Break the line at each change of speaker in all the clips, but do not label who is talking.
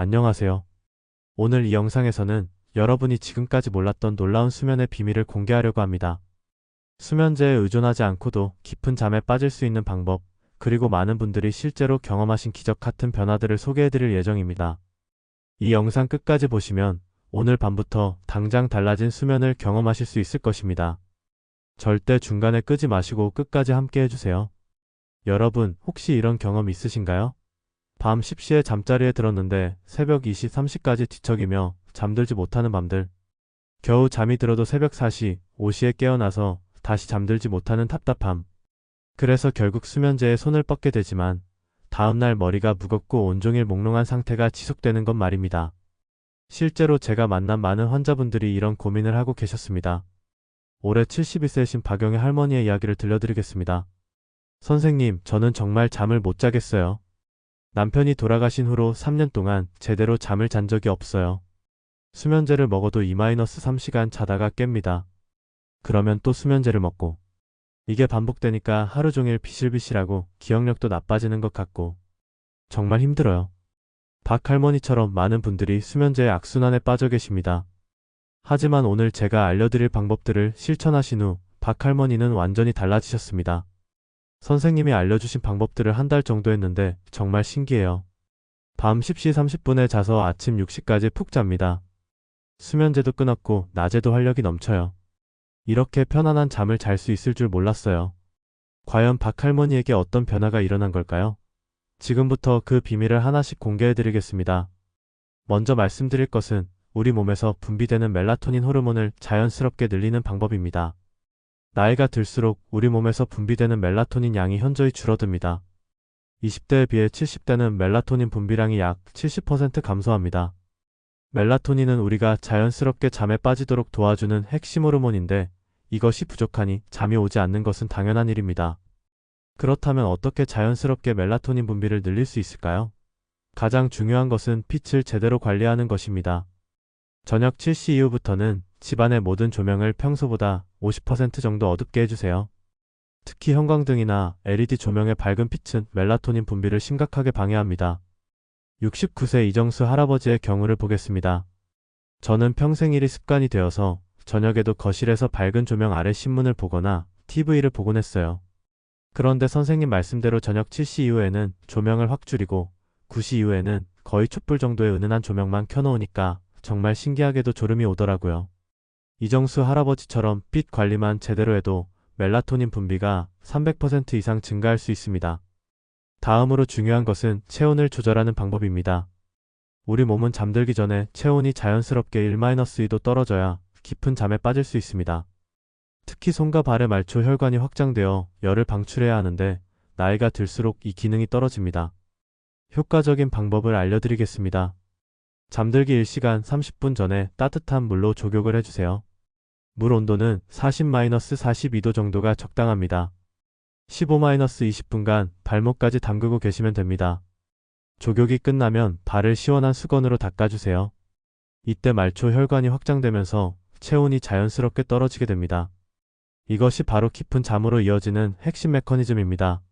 안녕하세요. 오늘 이 영상에서는 여러분이 지금까지 몰랐던 놀라운 수면의 비밀을 공개하려고 합니다. 수면제에 의존하지 않고도 깊은 잠에 빠질 수 있는 방법, 그리고 많은 분들이 실제로 경험하신 기적 같은 변화들을 소개해드릴 예정입니다. 이 영상 끝까지 보시면 오늘 밤부터 당장 달라진 수면을 경험하실 수 있을 것입니다. 절대 중간에 끄지 마시고 끝까지 함께 해주세요. 여러분, 혹시 이런 경험 있으신가요? 밤 10시에 잠자리에 들었는데 새벽 2시, 3시까지 뒤척이며 잠들지 못하는 밤들. 겨우 잠이 들어도 새벽 4시, 5시에 깨어나서 다시 잠들지 못하는 답답함. 그래서 결국 수면제에 손을 뻗게 되지만 다음날 머리가 무겁고 온종일 몽롱한 상태가 지속되는 것 말입니다. 실제로 제가 만난 많은 환자분들이 이런 고민을 하고 계셨습니다. 올해 71세이신 박영의 할머니의 이야기를 들려드리겠습니다. 선생님, 저는 정말 잠을 못 자겠어요. 남편이 돌아가신 후로 3년 동안 제대로 잠을 잔 적이 없어요. 수면제를 먹어도 2-3시간 자다가 깹니다. 그러면 또 수면제를 먹고. 이게 반복되니까 하루 종일 비실비실하고 기억력도 나빠지는 것 같고. 정말 힘들어요. 박 할머니처럼 많은 분들이 수면제의 악순환에 빠져 계십니다. 하지만 오늘 제가 알려드릴 방법들을 실천하신 후 박 할머니는 완전히 달라지셨습니다. 선생님이 알려주신 방법들을 한 달 정도 했는데 정말 신기해요. 밤 10시 30분에 자서 아침 6시까지 푹 잡니다. 수면제도 끊었고 낮에도 활력이 넘쳐요. 이렇게 편안한 잠을 잘 수 있을 줄 몰랐어요. 과연 박 할머니에게 어떤 변화가 일어난 걸까요? 지금부터 그 비밀을 하나씩 공개해 드리겠습니다. 먼저 말씀드릴 것은 우리 몸에서 분비되는 멜라토닌 호르몬을 자연스럽게 늘리는 방법입니다. 나이가 들수록 우리 몸에서 분비되는 멜라토닌 양이 현저히 줄어듭니다. 20대에 비해 70대는 멜라토닌 분비량이 약 70% 감소합니다. 멜라토닌은 우리가 자연스럽게 잠에 빠지도록 도와주는 핵심 호르몬인데 이것이 부족하니 잠이 오지 않는 것은 당연한 일입니다. 그렇다면 어떻게 자연스럽게 멜라토닌 분비를 늘릴 수 있을까요? 가장 중요한 것은 빛을 제대로 관리하는 것입니다. 저녁 7시 이후부터는 집안의 모든 조명을 평소보다 50% 정도 어둡게 해주세요. 특히 형광등이나 LED 조명의 밝은 빛은 멜라토닌 분비를 심각하게 방해합니다. 69세 이정수 할아버지의 경우를 보겠습니다. 저는 평생 일이 습관이 되어서 저녁에도 거실에서 밝은 조명 아래 신문을 보거나 TV를 보곤 했어요. 그런데 선생님 말씀대로 저녁 7시 이후에는 조명을 확 줄이고 9시 이후에는 거의 촛불 정도의 은은한 조명만 켜놓으니까 정말 신기하게도 졸음이 오더라고요. 이정수 할아버지처럼 빛 관리만 제대로 해도 멜라토닌 분비가 300% 이상 증가할 수 있습니다. 다음으로 중요한 것은 체온을 조절하는 방법입니다. 우리 몸은 잠들기 전에 체온이 자연스럽게 1-2도 떨어져야 깊은 잠에 빠질 수 있습니다. 특히 손과 발의 말초 혈관이 확장되어 열을 방출해야 하는데 나이가 들수록 이 기능이 떨어집니다. 효과적인 방법을 알려드리겠습니다. 잠들기 1시간 30분 전에 따뜻한 물로 족욕을 해주세요. 물 온도는 40-42도 정도가 적당합니다. 15-20분간 발목까지 담그고 계시면 됩니다. 족욕이 끝나면 발을 시원한 수건으로 닦아주세요. 이때 말초 혈관이 확장되면서 체온이 자연스럽게 떨어지게 됩니다. 이것이 바로 깊은 잠으로 이어지는 핵심 메커니즘입니다.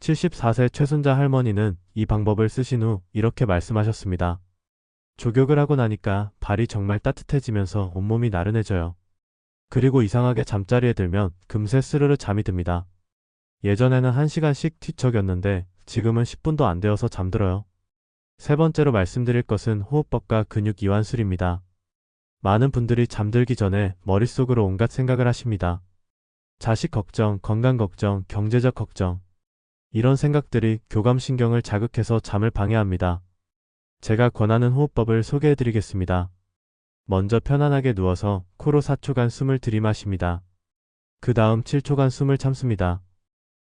74세 최순자 할머니는 이 방법을 쓰신 후 이렇게 말씀하셨습니다. 족욕을 하고 나니까 발이 정말 따뜻해지면서 온몸이 나른해져요. 그리고 이상하게 잠자리에 들면 금세 스르르 잠이 듭니다. 예전에는 1시간씩 뒤척였는데 지금은 10분도 안 되어서 잠들어요. 세 번째로 말씀드릴 것은 호흡법과 근육 이완술입니다. 많은 분들이 잠들기 전에 머릿속으로 온갖 생각을 하십니다. 자식 걱정, 건강 걱정, 경제적 걱정. 이런 생각들이 교감신경을 자극해서 잠을 방해합니다. 제가 권하는 호흡법을 소개해 드리겠습니다. 먼저 편안하게 누워서 코로 4초간 숨을 들이마십니다. 그 다음 7초간 숨을 참습니다.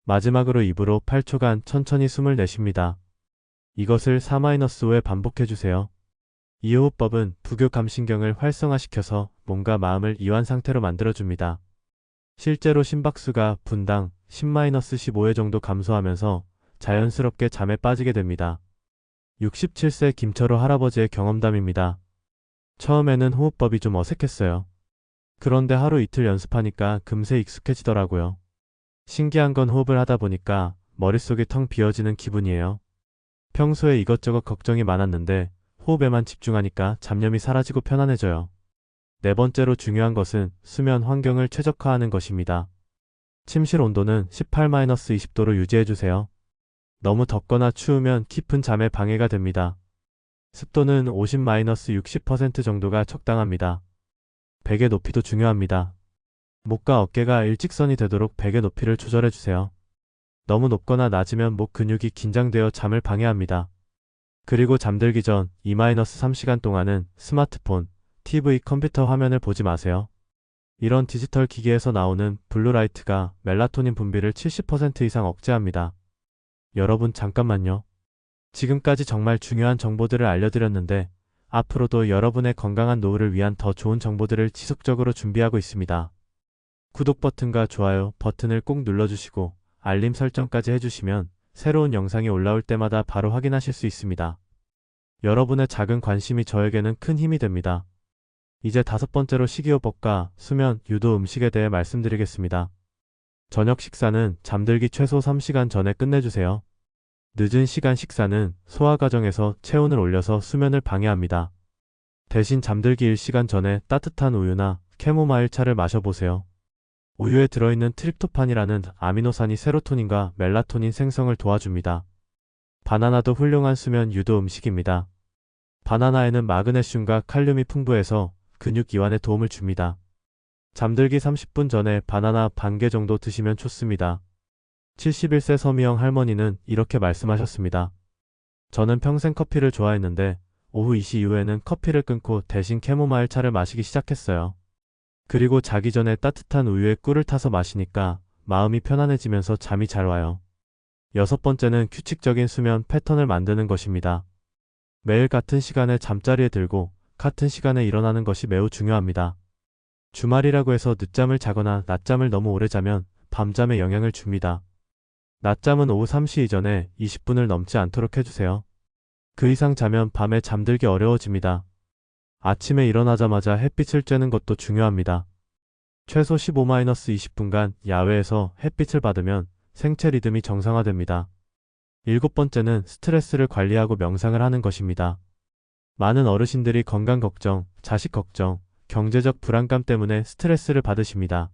마지막으로 입으로 8초간 천천히 숨을 내쉽니다. 이것을 4-5회 반복해주세요. 이 호흡법은 부교 감신경을 활성화시켜서 몸과 마음을 이완 상태로 만들어줍니다. 실제로 심박수가 분당 10-15회 정도 감소하면서 자연스럽게 잠에 빠지게 됩니다. 67세 김철호 할아버지의 경험담입니다. 처음에는 호흡법이 좀 어색했어요. 그런데 하루 이틀 연습하니까 금세 익숙해지더라고요. 신기한 건 호흡을 하다 보니까 머릿속이 텅 비어지는 기분이에요. 평소에 이것저것 걱정이 많았는데 호흡에만 집중하니까 잡념이 사라지고 편안해져요. 네 번째로 중요한 것은 수면 환경을 최적화하는 것입니다. 침실 온도는 18-20도로 유지해주세요. 너무 덥거나 추우면 깊은 잠에 방해가 됩니다. 습도는 50-60% 정도가 적당합니다. 베개 높이도 중요합니다. 목과 어깨가 일직선이 되도록 베개 높이를 조절해주세요. 너무 높거나 낮으면 목 근육이 긴장되어 잠을 방해합니다. 그리고 잠들기 전 2-3시간 동안은 스마트폰, TV, 컴퓨터 화면을 보지 마세요. 이런 디지털 기기에서 나오는 블루라이트가 멜라토닌 분비를 70% 이상 억제합니다. 여러분 잠깐만요. 지금까지 정말 중요한 정보들을 알려드렸는데 앞으로도 여러분의 건강한 노후를 위한 더 좋은 정보들을 지속적으로 준비하고 있습니다. 구독 버튼과 좋아요 버튼을 꼭 눌러주시고 알림 설정까지 해주시면 새로운 영상이 올라올 때마다 바로 확인하실 수 있습니다. 여러분의 작은 관심이 저에게는 큰 힘이 됩니다. 이제 다섯 번째로 식이요법과 수면, 유도 음식에 대해 말씀드리겠습니다. 저녁 식사는 잠들기 최소 3시간 전에 끝내주세요. 늦은 시간 식사는 소화 과정에서 체온을 올려서 수면을 방해합니다. 대신 잠들기 1시간 전에 따뜻한 우유나 캐모마일 차를 마셔보세요. 우유에 들어있는 트립토판이라는 아미노산이 세로토닌과 멜라토닌 생성을 도와줍니다. 바나나도 훌륭한 수면 유도 음식입니다. 바나나에는 마그네슘과 칼륨이 풍부해서 근육 이완에 도움을 줍니다. 잠들기 30분 전에 바나나 반 개 정도 드시면 좋습니다. 71세 서미영 할머니는 이렇게 말씀하셨습니다. 저는 평생 커피를 좋아했는데 오후 2시 이후에는 커피를 끊고 대신 캐모마일 차를 마시기 시작했어요. 그리고 자기 전에 따뜻한 우유에 꿀을 타서 마시니까 마음이 편안해지면서 잠이 잘 와요. 여섯 번째는 규칙적인 수면 패턴을 만드는 것입니다. 매일 같은 시간에 잠자리에 들고 같은 시간에 일어나는 것이 매우 중요합니다. 주말이라고 해서 늦잠을 자거나 낮잠을 너무 오래 자면 밤잠에 영향을 줍니다. 낮잠은 오후 3시 이전에 20분을 넘지 않도록 해주세요. 그 이상 자면 밤에 잠들기 어려워집니다. 아침에 일어나자마자 햇빛을 쬐는 것도 중요합니다. 최소 15-20분간 야외에서 햇빛을 받으면 생체 리듬이 정상화됩니다. 일곱 번째는 스트레스를 관리하고 명상을 하는 것입니다. 많은 어르신들이 건강 걱정, 자식 걱정, 경제적 불안감 때문에 스트레스를 받으십니다.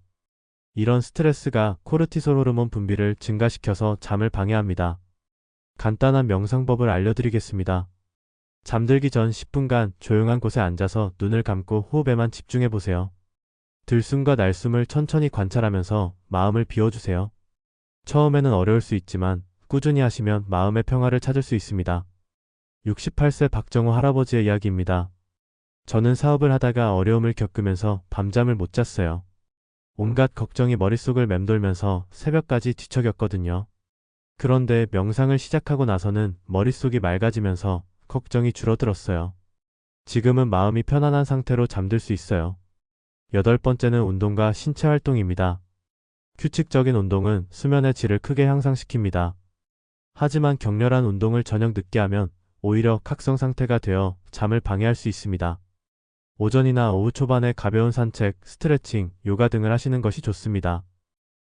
이런 스트레스가 코르티솔 호르몬 분비를 증가시켜서 잠을 방해합니다. 간단한 명상법을 알려드리겠습니다. 잠들기 전 10분간 조용한 곳에 앉아서 눈을 감고 호흡에만 집중해 보세요. 들숨과 날숨을 천천히 관찰하면서 마음을 비워주세요. 처음에는 어려울 수 있지만 꾸준히 하시면 마음의 평화를 찾을 수 있습니다. 68세 박정호 할아버지의 이야기입니다. 저는 사업을 하다가 어려움을 겪으면서 밤잠을 못 잤어요. 온갖 걱정이 머릿속을 맴돌면서 새벽까지 뒤척였거든요. 그런데 명상을 시작하고 나서는 머릿속이 맑아지면서 걱정이 줄어들었어요. 지금은 마음이 편안한 상태로 잠들 수 있어요. 여덟 번째는 운동과 신체 활동입니다. 규칙적인 운동은 수면의 질을 크게 향상시킵니다. 하지만 격렬한 운동을 저녁 늦게 하면 오히려 각성 상태가 되어 잠을 방해할 수 있습니다. 오전이나 오후 초반에 가벼운 산책, 스트레칭, 요가 등을 하시는 것이 좋습니다.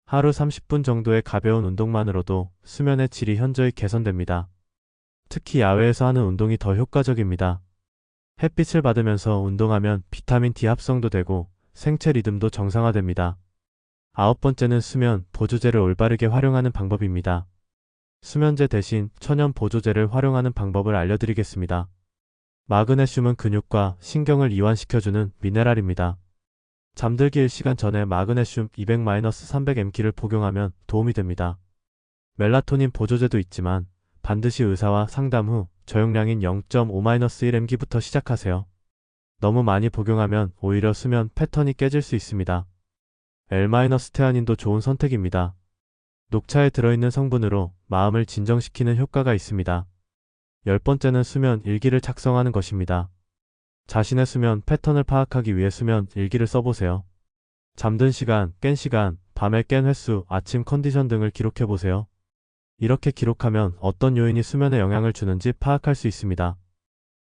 하루 30분 정도의 가벼운 운동만으로도 수면의 질이 현저히 개선됩니다. 특히 야외에서 하는 운동이 더 효과적입니다. 햇빛을 받으면서 운동하면 비타민 D 합성도 되고 생체 리듬도 정상화됩니다. 아홉 번째는 수면 보조제를 올바르게 활용하는 방법입니다. 수면제 대신 천연 보조제를 활용하는 방법을 알려드리겠습니다. 마그네슘은 근육과 신경을 이완시켜주는 미네랄입니다. 잠들기 1시간 전에 마그네슘 200-300mg를 복용하면 도움이 됩니다. 멜라토닌 보조제도 있지만 반드시 의사와 상담 후 저용량인 0.5-1mg부터 시작하세요. 너무 많이 복용하면 오히려 수면 패턴이 깨질 수 있습니다. L-스테아닌도 좋은 선택입니다. 녹차에 들어있는 성분으로 마음을 진정시키는 효과가 있습니다. 열 번째는 수면 일기를 작성하는 것입니다. 자신의 수면 패턴을 파악하기 위해 수면 일기를 써보세요. 잠든 시간, 깬 시간, 밤에 깬 횟수, 아침 컨디션 등을 기록해보세요. 이렇게 기록하면 어떤 요인이 수면에 영향을 주는지 파악할 수 있습니다.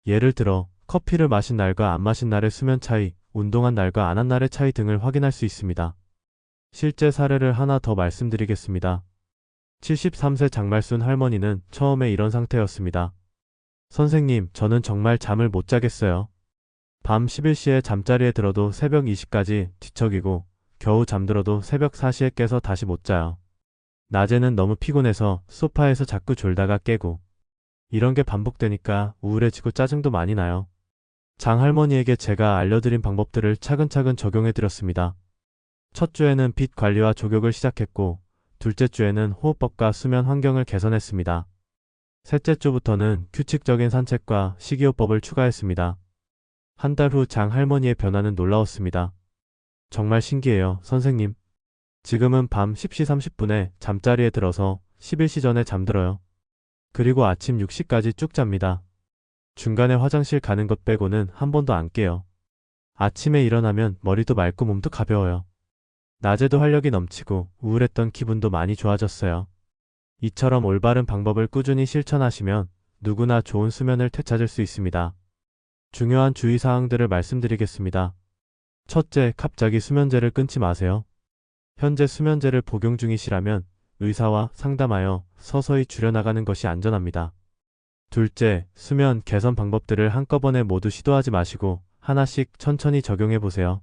예를 들어 커피를 마신 날과 안 마신 날의 수면 차이, 운동한 날과 안 한 날의 차이 등을 확인할 수 있습니다. 실제 사례를 하나 더 말씀드리겠습니다. 73세 장말순 할머니는 처음에 이런 상태였습니다. 선생님, 저는 정말 잠을 못 자겠어요. 밤 11시에 잠자리에 들어도 새벽 2시까지 뒤척이고 겨우 잠들어도 새벽 4시에 깨서 다시 못 자요. 낮에는 너무 피곤해서 소파에서 자꾸 졸다가 깨고 이런 게 반복되니까 우울해지고 짜증도 많이 나요. 장 할머니에게 제가 알려드린 방법들을 차근차근 적용해 드렸습니다. 첫 주에는 빛 관리와 족욕을 시작했고 둘째 주에는 호흡법과 수면 환경을 개선했습니다. 셋째 주부터는 규칙적인 산책과 식이요법을 추가했습니다. 한 달 후 장 할머니의 변화는 놀라웠습니다. 정말 신기해요, 선생님. 지금은 밤 10시 30분에 잠자리에 들어서 11시 전에 잠들어요. 그리고 아침 6시까지 쭉 잡니다. 중간에 화장실 가는 것 빼고는 한 번도 안 깨요. 아침에 일어나면 머리도 맑고 몸도 가벼워요. 낮에도 활력이 넘치고 우울했던 기분도 많이 좋아졌어요. 이처럼 올바른 방법을 꾸준히 실천하시면 누구나 좋은 수면을 되찾을 수 있습니다. 중요한 주의사항들을 말씀드리겠습니다. 첫째, 갑자기 수면제를 끊지 마세요. 현재 수면제를 복용 중이시라면 의사와 상담하여 서서히 줄여나가는 것이 안전합니다. 둘째, 수면 개선 방법들을 한꺼번에 모두 시도하지 마시고 하나씩 천천히 적용해 보세요.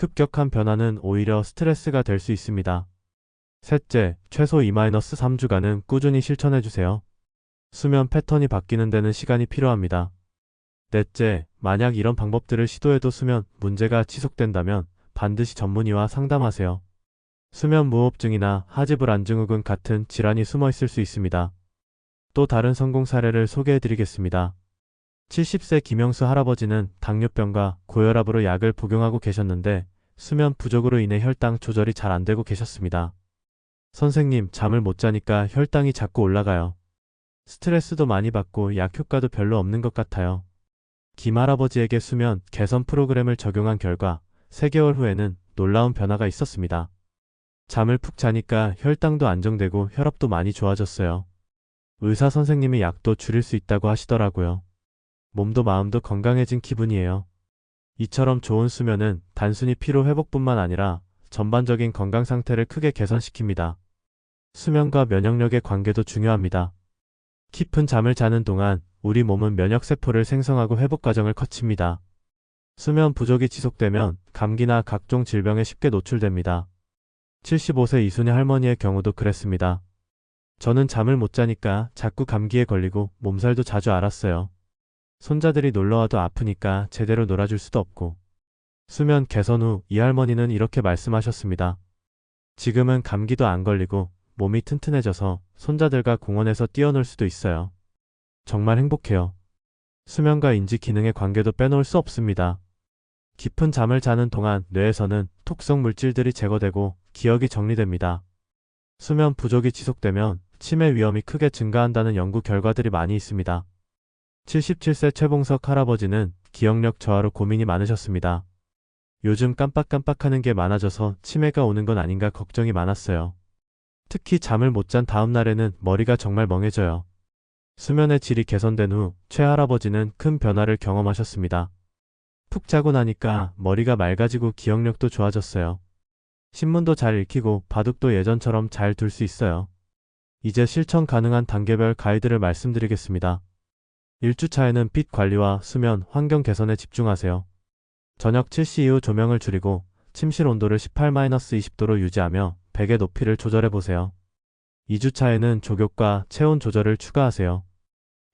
급격한 변화는 오히려 스트레스가 될 수 있습니다. 셋째, 최소 2-3주간은 꾸준히 실천해 주세요. 수면 패턴이 바뀌는 데는 시간이 필요합니다. 넷째, 만약 이런 방법들을 시도해도 수면 문제가 지속된다면 반드시 전문의와 상담하세요. 수면 무호흡증이나 하지불안 증후군 같은 질환이 숨어 있을 수 있습니다. 또 다른 성공 사례를 소개해 드리겠습니다. 70세 김영수 할아버지는 당뇨병과 고혈압으로 약을 복용하고 계셨는데 수면 부족으로 인해 혈당 조절이 잘 안 되고 계셨습니다. 선생님, 잠을 못 자니까 혈당이 자꾸 올라가요. 스트레스도 많이 받고 약 효과도 별로 없는 것 같아요. 김 할아버지에게 수면 개선 프로그램을 적용한 결과 3개월 후에는 놀라운 변화가 있었습니다. 잠을 푹 자니까 혈당도 안정되고 혈압도 많이 좋아졌어요. 의사 선생님이 약도 줄일 수 있다고 하시더라고요. 몸도 마음도 건강해진 기분이에요. 이처럼 좋은 수면은 단순히 피로 회복뿐만 아니라 전반적인 건강 상태를 크게 개선시킵니다. 수면과 면역력의 관계도 중요합니다. 깊은 잠을 자는 동안 우리 몸은 면역세포를 생성하고 회복 과정을 거칩니다. 수면 부족이 지속되면 감기나 각종 질병에 쉽게 노출됩니다. 75세 이순희 할머니의 경우도 그랬습니다. 저는 잠을 못 자니까 자꾸 감기에 걸리고 몸살도 자주 앓았어요. 손자들이 놀러와도 아프니까 제대로 놀아줄 수도 없고. 수면 개선 후 이 할머니는 이렇게 말씀하셨습니다. 지금은 감기도 안 걸리고 몸이 튼튼해져서 손자들과 공원에서 뛰어놀 수도 있어요. 정말 행복해요. 수면과 인지 기능의 관계도 빼놓을 수 없습니다. 깊은 잠을 자는 동안 뇌에서는 톡성 물질들이 제거되고 기억이 정리됩니다. 수면 부족이 지속되면 치매 위험이 크게 증가한다는 연구 결과들이 많이 있습니다. 77세 최봉석 할아버지는 기억력 저하로 고민이 많으셨습니다. 요즘 깜빡깜빡하는 게 많아져서 치매가 오는 건 아닌가 걱정이 많았어요. 특히 잠을 못 잔 다음 날에는 머리가 정말 멍해져요. 수면의 질이 개선된 후 최 할아버지는 큰 변화를 경험하셨습니다. 푹 자고 나니까 머리가 맑아지고 기억력도 좋아졌어요. 신문도 잘 읽히고 바둑도 예전처럼 잘 둘 수 있어요. 이제 실천 가능한 단계별 가이드를 말씀드리겠습니다. 1주차에는 빛 관리와 수면, 환경 개선에 집중하세요. 저녁 7시 이후 조명을 줄이고 침실 온도를 18-20도로 유지하며 베개 높이를 조절해 보세요. 2주차에는 족욕과 체온 조절을 추가하세요.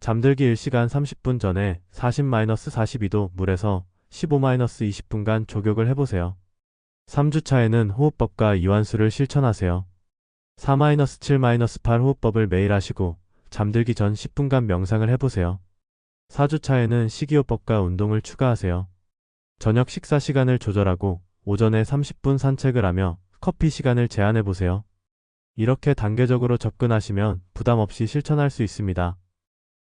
잠들기 1시간 30분 전에 40-42도 물에서 15-20분간 족욕을 해보세요. 3주차에는 호흡법과 이완수를 실천하세요. 4-7-8 호흡법을 매일 하시고 잠들기 전 10분간 명상을 해보세요. 4주차에는 식이요법과 운동을 추가하세요. 저녁 식사 시간을 조절하고 오전에 30분 산책을 하며 커피 시간을 제한해 보세요. 이렇게 단계적으로 접근하시면 부담 없이 실천할 수 있습니다.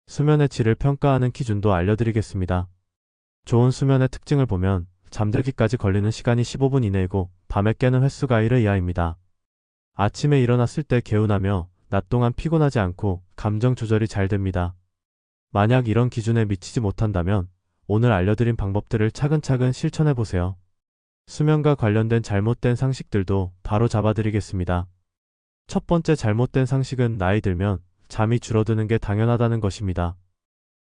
수면의 질을 평가하는 기준도 알려드리겠습니다. 좋은 수면의 특징을 보면 잠들기까지 걸리는 시간이 15분 이내이고 밤에 깨는 횟수가 1회 이하입니다. 아침에 일어났을 때 개운하며 낮 동안 피곤하지 않고 감정 조절이 잘 됩니다. 만약 이런 기준에 미치지 못한다면 오늘 알려드린 방법들을 차근차근 실천해 보세요. 수면과 관련된 잘못된 상식들도 바로 잡아드리겠습니다. 첫 번째 잘못된 상식은 나이 들면 잠이 줄어드는 게 당연하다는 것입니다.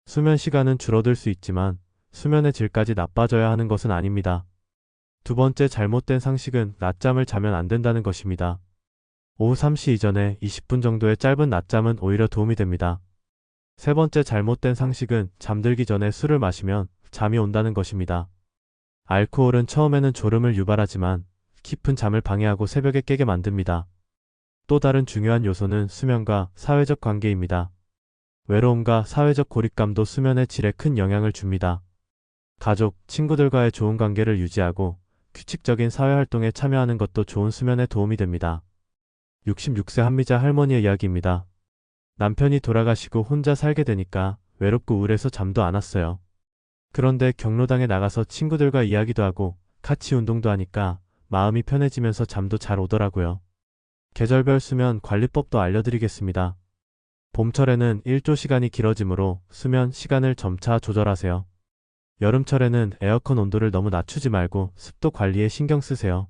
수면 시간은 줄어들 수 있지만 수면의 질까지 나빠져야 하는 것은 아닙니다. 두 번째 잘못된 상식은 낮잠을 자면 안 된다는 것입니다. 오후 3시 이전에 20분 정도의 짧은 낮잠은 오히려 도움이 됩니다. 세 번째 잘못된 상식은 잠들기 전에 술을 마시면 잠이 온다는 것입니다. 알코올은 처음에는 졸음을 유발하지만 깊은 잠을 방해하고 새벽에 깨게 만듭니다. 또 다른 중요한 요소는 수면과 사회적 관계입니다. 외로움과 사회적 고립감도 수면의 질에 큰 영향을 줍니다. 가족, 친구들과의 좋은 관계를 유지하고 규칙적인 사회활동에 참여하는 것도 좋은 수면에 도움이 됩니다. 66세 한미자 할머니의 이야기입니다. 남편이 돌아가시고 혼자 살게 되니까 외롭고 우울해서 잠도 안 왔어요. 그런데 경로당에 나가서 친구들과 이야기도 하고 같이 운동도 하니까 마음이 편해지면서 잠도 잘 오더라고요. 계절별 수면 관리법도 알려드리겠습니다. 봄철에는 일조 시간이 길어지므로 수면 시간을 점차 조절하세요. 여름철에는 에어컨 온도를 너무 낮추지 말고 습도 관리에 신경 쓰세요.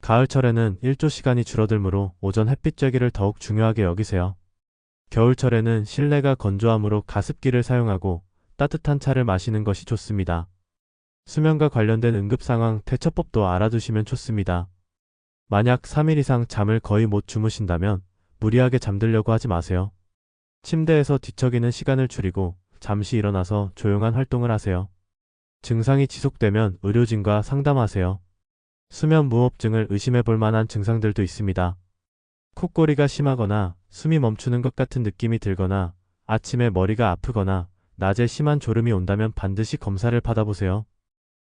가을철에는 일조 시간이 줄어들므로 오전 햇빛 쬐기를 더욱 중요하게 여기세요. 겨울철에는 실내가 건조하므로 가습기를 사용하고 따뜻한 차를 마시는 것이 좋습니다. 수면과 관련된 응급 상황 대처법도 알아두시면 좋습니다. 만약 3일 이상 잠을 거의 못 주무신다면 무리하게 잠들려고 하지 마세요. 침대에서 뒤척이는 시간을 줄이고 잠시 일어나서 조용한 활동을 하세요. 증상이 지속되면 의료진과 상담하세요. 수면 무호흡증을 의심해 볼 만한 증상들도 있습니다. 콧꼬리가 심하거나 숨이 멈추는 것 같은 느낌이 들거나 아침에 머리가 아프거나 낮에 심한 졸음이 온다면 반드시 검사를 받아보세요.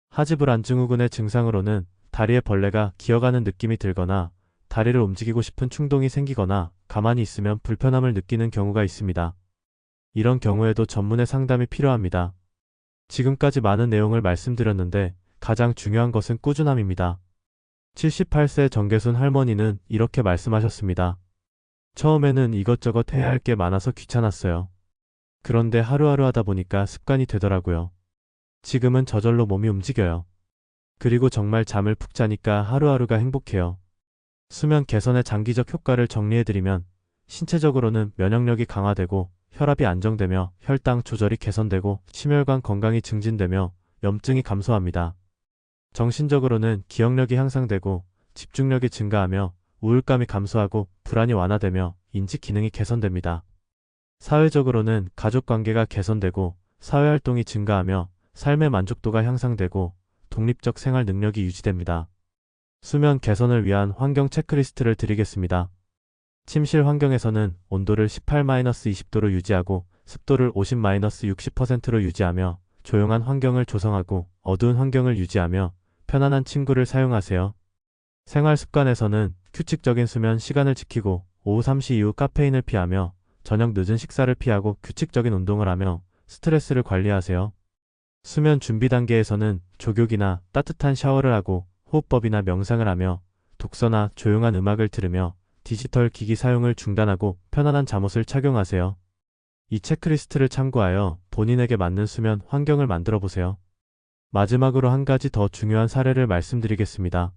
하지불안 증후군의 증상으로는 다리에 벌레가 기어가는 느낌이 들거나 다리를 움직이고 싶은 충동이 생기거나 가만히 있으면 불편함을 느끼는 경우가 있습니다. 이런 경우에도 전문의 상담이 필요합니다. 지금까지 많은 내용을 말씀드렸는데 가장 중요한 것은 꾸준함입니다. 78세 정계순 할머니는 이렇게 말씀하셨습니다. 처음에는 이것저것 해야 할 게 많아서 귀찮았어요. 그런데 하루하루 하다 보니까 습관이 되더라고요. 지금은 저절로 몸이 움직여요. 그리고 정말 잠을 푹 자니까 하루하루가 행복해요. 수면 개선의 장기적 효과를 정리해드리면 신체적으로는 면역력이 강화되고 혈압이 안정되며 혈당 조절이 개선되고 심혈관 건강이 증진되며 염증이 감소합니다. 정신적으로는 기억력이 향상되고 집중력이 증가하며 우울감이 감소하고 불안이 완화되며 인지 기능이 개선됩니다. 사회적으로는 가족 관계가 개선되고 사회활동이 증가하며 삶의 만족도가 향상되고 독립적 생활 능력이 유지됩니다. 수면 개선을 위한 환경 체크리스트를 드리겠습니다. 침실 환경에서는 온도를 18-20도로 유지하고 습도를 50-60%로 유지하며 조용한 환경을 조성하고 어두운 환경을 유지하며 편안한 침구를 사용하세요. 생활 습관에서는 규칙적인 수면 시간을 지키고 오후 3시 이후 카페인을 피하며 저녁 늦은 식사를 피하고 규칙적인 운동을 하며 스트레스를 관리하세요. 수면 준비 단계에서는 족욕이나 따뜻한 샤워를 하고 호흡법이나 명상을 하며 독서나 조용한 음악을 들으며 디지털 기기 사용을 중단하고 편안한 잠옷을 착용하세요. 이 체크리스트를 참고하여 본인에게 맞는 수면 환경을 만들어 보세요. 마지막으로 한 가지 더 중요한 사례를 말씀드리겠습니다.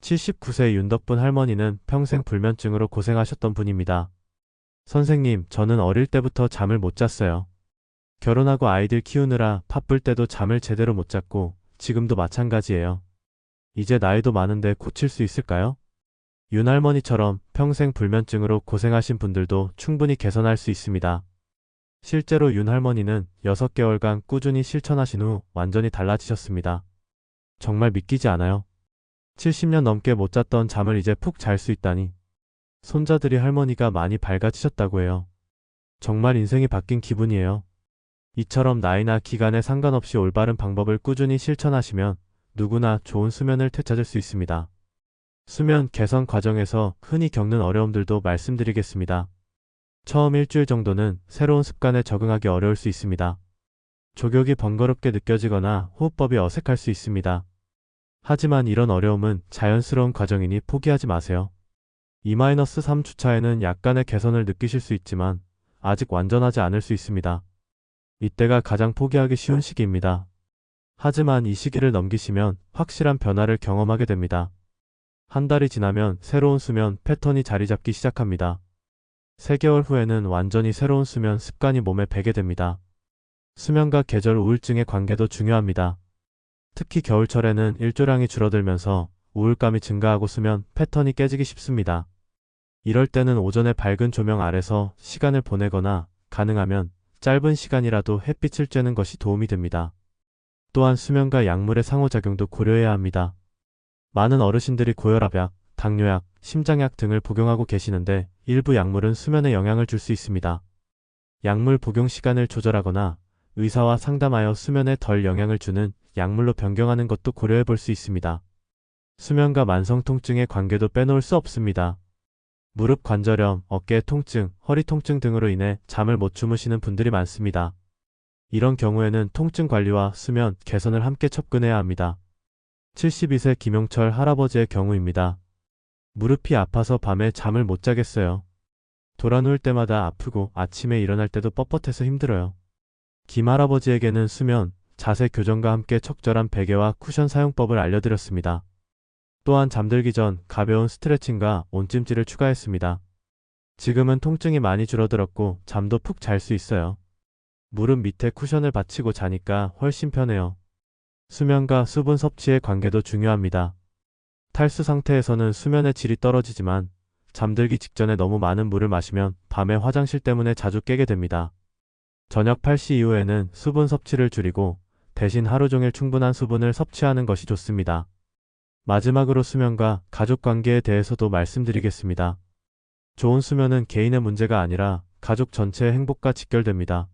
79세 윤덕분 할머니는 평생 불면증으로 고생하셨던 분입니다. 선생님, 저는 어릴 때부터 잠을 못 잤어요. 결혼하고 아이들 키우느라 바쁠 때도 잠을 제대로 못 잤고 지금도 마찬가지예요. 이제 나이도 많은데 고칠 수 있을까요? 윤 할머니처럼 평생 불면증으로 고생하신 분들도 충분히 개선할 수 있습니다. 실제로 윤 할머니는 6개월간 꾸준히 실천하신 후 완전히 달라지셨습니다. 정말 믿기지 않아요? 70년 넘게 못 잤던 잠을 이제 푹 잘 수 있다니. 손자들이 할머니가 많이 밝아지셨다고 해요. 정말 인생이 바뀐 기분이에요. 이처럼 나이나 기간에 상관없이 올바른 방법을 꾸준히 실천하시면 누구나 좋은 수면을 되찾을 수 있습니다. 수면 개선 과정에서 흔히 겪는 어려움들도 말씀드리겠습니다. 처음 일주일 정도는 새로운 습관에 적응하기 어려울 수 있습니다. 족욕이 번거롭게 느껴지거나 호흡법이 어색할 수 있습니다. 하지만 이런 어려움은 자연스러운 과정이니 포기하지 마세요. 2-3 주차에는 약간의 개선을 느끼실 수 있지만 아직 완전하지 않을 수 있습니다. 이때가 가장 포기하기 쉬운 시기입니다. 하지만 이 시기를 넘기시면 확실한 변화를 경험하게 됩니다. 한 달이 지나면 새로운 수면 패턴이 자리 잡기 시작합니다. 3개월 후에는 완전히 새로운 수면 습관이 몸에 배게 됩니다. 수면과 계절 우울증의 관계도 중요합니다. 특히 겨울철에는 일조량이 줄어들면서 우울감이 증가하고 수면 패턴이 깨지기 쉽습니다. 이럴 때는 오전에 밝은 조명 아래서 시간을 보내거나 가능하면 짧은 시간이라도 햇빛을 쬐는 것이 도움이 됩니다. 또한 수면과 약물의 상호작용도 고려해야 합니다. 많은 어르신들이 고혈압 약, 당뇨약, 심장약 등을 복용하고 계시는데 일부 약물은 수면에 영향을 줄 수 있습니다. 약물 복용 시간을 조절하거나 의사와 상담하여 수면에 덜 영향을 주는 약물로 변경하는 것도 고려해 볼 수 있습니다. 수면과 만성 통증의 관계도 빼놓을 수 없습니다. 무릎 관절염, 어깨 통증, 허리 통증 등으로 인해 잠을 못 주무시는 분들이 많습니다. 이런 경우에는 통증 관리와 수면 개선을 함께 접근해야 합니다. 72세 김용철 할아버지의 경우입니다. 무릎이 아파서 밤에 잠을 못 자겠어요. 돌아 누울 때마다 아프고 아침에 일어날 때도 뻣뻣해서 힘들어요. 김 할아버지에게는 수면, 자세 교정과 함께 적절한 베개와 쿠션 사용법을 알려드렸습니다. 또한 잠들기 전 가벼운 스트레칭과 온찜질을 추가했습니다. 지금은 통증이 많이 줄어들었고 잠도 푹 잘 수 있어요. 무릎 밑에 쿠션을 받치고 자니까 훨씬 편해요. 수면과 수분 섭취의 관계도 중요합니다. 탈수 상태에서는 수면의 질이 떨어지지만 잠들기 직전에 너무 많은 물을 마시면 밤에 화장실 때문에 자주 깨게 됩니다. 저녁 8시 이후에는 수분 섭취를 줄이고 대신 하루 종일 충분한 수분을 섭취하는 것이 좋습니다. 마지막으로 수면과 가족 관계에 대해서도 말씀드리겠습니다. 좋은 수면은 개인의 문제가 아니라 가족 전체의 행복과 직결됩니다.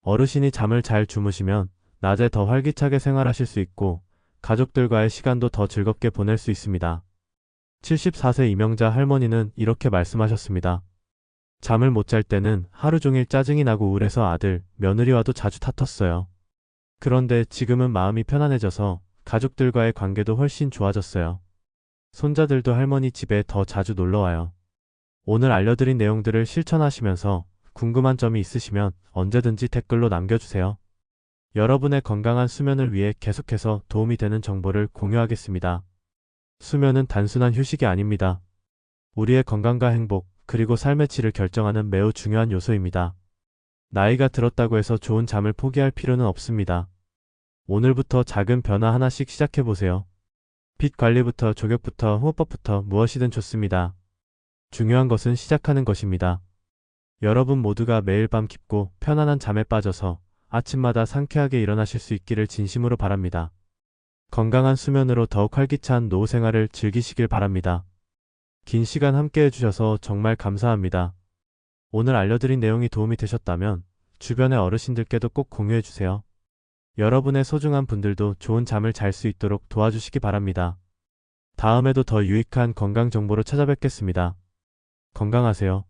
어르신이 잠을 잘 주무시면 낮에 더 활기차게 생활하실 수 있고 가족들과의 시간도 더 즐겁게 보낼 수 있습니다. 74세 이명자 할머니는 이렇게 말씀하셨습니다. 잠을 못 잘 때는 하루 종일 짜증이 나고 우울해서 아들, 며느리와도 자주 다퉜어요. 그런데 지금은 마음이 편안해져서 가족들과의 관계도 훨씬 좋아졌어요. 손자들도 할머니 집에 더 자주 놀러와요. 오늘 알려드린 내용들을 실천하시면서 궁금한 점이 있으시면 언제든지 댓글로 남겨주세요. 여러분의 건강한 수면을 위해 계속해서 도움이 되는 정보를 공유하겠습니다. 수면은 단순한 휴식이 아닙니다. 우리의 건강과 행복, 그리고 삶의 질을 결정하는 매우 중요한 요소입니다. 나이가 들었다고 해서 좋은 잠을 포기할 필요는 없습니다. 오늘부터 작은 변화 하나씩 시작해보세요. 빛 관리부터 조격부터 호흡법부터 무엇이든 좋습니다. 중요한 것은 시작하는 것입니다. 여러분 모두가 매일 밤 깊고 편안한 잠에 빠져서 아침마다 상쾌하게 일어나실 수 있기를 진심으로 바랍니다. 건강한 수면으로 더욱 활기찬 노후 생활을 즐기시길 바랍니다. 긴 시간 함께 해주셔서 정말 감사합니다. 오늘 알려드린 내용이 도움이 되셨다면 주변의 어르신들께도 꼭 공유해주세요. 여러분의 소중한 분들도 좋은 잠을 잘 수 있도록 도와주시기 바랍니다. 다음에도 더 유익한 건강 정보로 찾아뵙겠습니다. 건강하세요.